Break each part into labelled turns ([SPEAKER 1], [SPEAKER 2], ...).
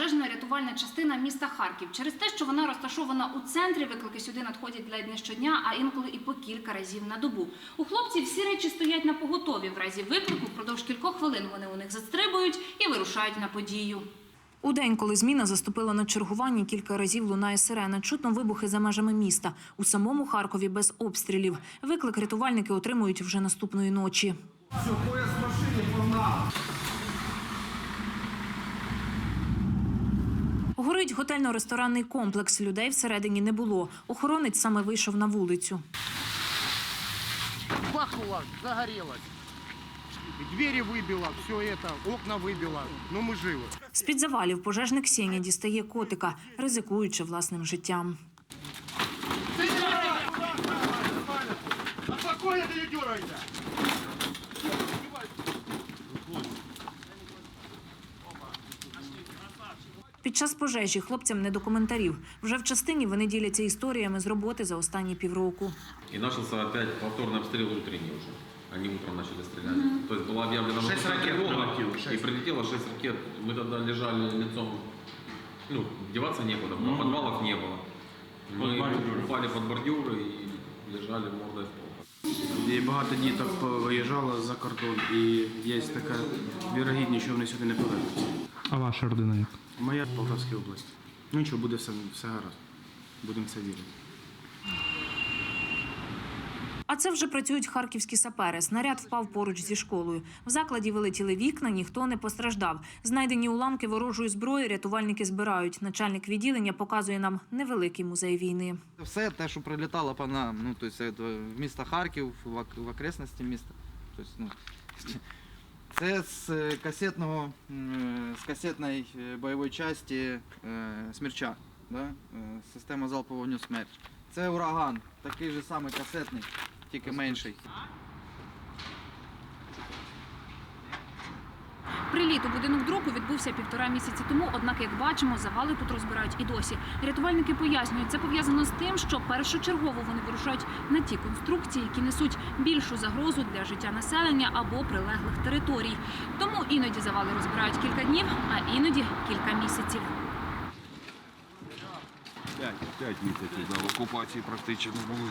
[SPEAKER 1] пожежно-рятувальна частина міста Харків. Через те, що вона розташована у центрі, виклики сюди надходять для не щодня, а інколи і по кілька разів на добу. У хлопців всі речі стоять на поготові. В разі виклику впродовж кількох хвилин вони у них застрибують і вирушають на подію. У день, коли зміна заступила на чергування, кілька разів лунає сирена. Чутно вибухи за межами міста. У самому Харкові без обстрілів. Виклик рятувальники отримують вже наступної ночі.
[SPEAKER 2] Все, поезд в машине, погнал.
[SPEAKER 1] Горить готельно-ресторанний комплекс. Людей всередині не було. Охоронець саме вийшов на вулицю.
[SPEAKER 3] бахнуло, загорелось. Двери выбило, все это, окна выбило, но мы живы.
[SPEAKER 1] З-під завалів пожежник Сеня дістає котика, ризикуючи власним життям.
[SPEAKER 3] А спокойно ты не дергайся.
[SPEAKER 1] Під час пожежі хлопцям не до коментарів. Вже в частині вони діляться історіями з роботи за останні півроку.
[SPEAKER 4] И начался опять повторный обстрел утренний уже. Они утром начали стрелять. То есть была объявлена
[SPEAKER 2] Шесть
[SPEAKER 4] воздушная
[SPEAKER 2] ракет
[SPEAKER 4] тревога,
[SPEAKER 2] прилетело,
[SPEAKER 4] и
[SPEAKER 2] шесть.
[SPEAKER 4] прилетело 6 ракет. Мы тогда лежали лицом, ну, деваться некуда, было, подвалов не было. Мы упали под бордюры и лежали мордой в пол.
[SPEAKER 5] І багато діток виїжджало за кордон, і є така вірогідність, що вони сюди не повернуться.
[SPEAKER 6] А ваша родина як?
[SPEAKER 5] Моя Полтавська область. Ну нічого, буде все, все гаразд. Будемо це вірити.
[SPEAKER 1] А це вже працюють харківські сапери. Снаряд впав поруч зі школою. В закладі вилетіли вікна, ніхто не постраждав. Знайдені уламки ворожої зброї рятувальники збирають. Начальник відділення показує нам невеликий музей війни.
[SPEAKER 7] Все те, що прилітало по нам, ну, то це в місто Харків, в, окресності міста. Тобто, ну, це з е, касетного, з касетної е, бойової частини е, смерча, да? е, система залпового вогню смерть. Це ураган, такий же самий касетний, тільки менший.
[SPEAKER 1] Приліт у будинок друку відбувся півтора місяці тому. Однак, як бачимо, завали тут розбирають і досі. Рятувальники пояснюють, це пов'язано з тим, що першочергово вони вирушають на ті конструкції, які несуть більшу загрозу для життя населення або прилеглих територій. Тому іноді завали розбирають кілька днів, а іноді кілька місяців.
[SPEAKER 8] П'ять, п'ять місяців да, в окупації практично були.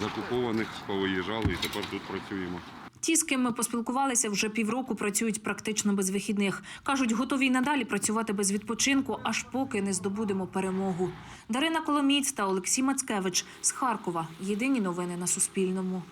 [SPEAKER 8] З окупованих повиїжджали і тепер тут працюємо.
[SPEAKER 1] Ті, з ким ми поспілкувалися, вже півроку працюють практично без вихідних. кажуть, готові й надалі працювати без відпочинку, аж поки не здобудемо перемогу. Дарина Коломіць та Олексій Мацкевич з Харкова. Єдині новини на Суспільному.